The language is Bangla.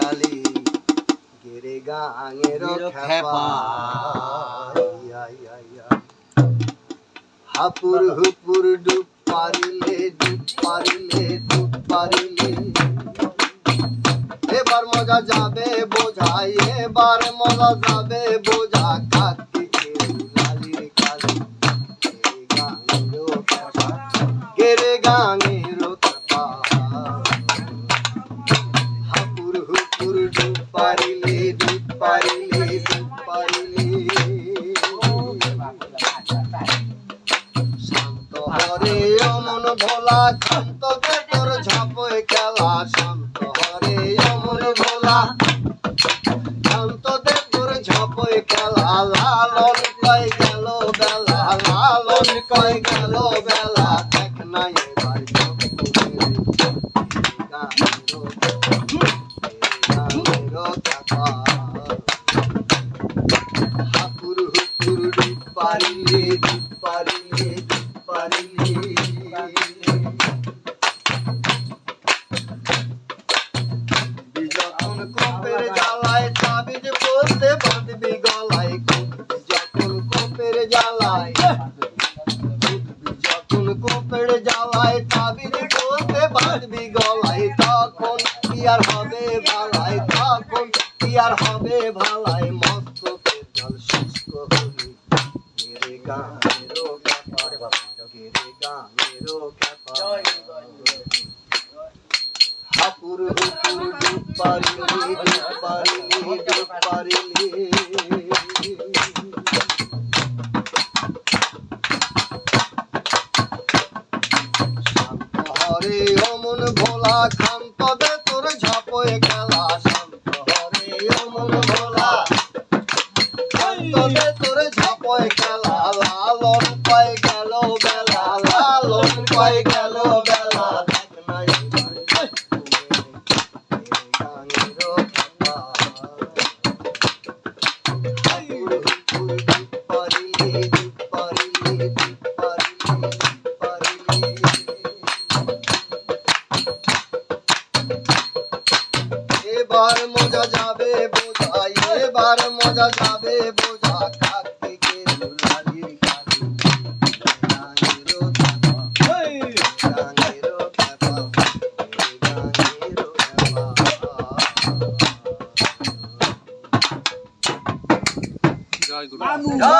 কালি গেরে গাঙের। হাপুর হুপুর ডুব পারিলে ডুব পারিলে ডুব পারিলে। এবার মজা যাবে বোঝাই এবার মজা যাবে বোঝা কালি। গেরে গাঙের পারিলে পারিলে শান্ত হরে অমন ভোলা শান্ত তোর ঝাপয় খেলা। শান্ত হরে অমন ভোলা শান্ত তোর ঝাপয় খেলা। লালন কই গেল বেলা লালন কই গেল বেলা। দেখ না হুপুর ডুব পারিলে পারিলে পারিলে যখন কোপের জ্বালায় তাবিজ বলতে বাঁধবি গলায়, যখন কোপের জ্বালায় যখন আর হবে ভালাই মস্ত মেরে গানেরও ব্যাপার মেরে গানেরও ব্যাপার হাপুর হুপুর ডুব পারিলে ডুব পারিলে ডুব পারিলে শান্ত হরে অমন ভোলা খান্ত দে তোর ঝাপয়ে খেলা শান্ত হরে অমন ভোলা শান্ত দে তোর ঝাপয়ে খেলা পারিলে ডুব পারিলে এবার মজা যাবে বোঝাই এবার মজা যাবে বোঝাই জয় গুরু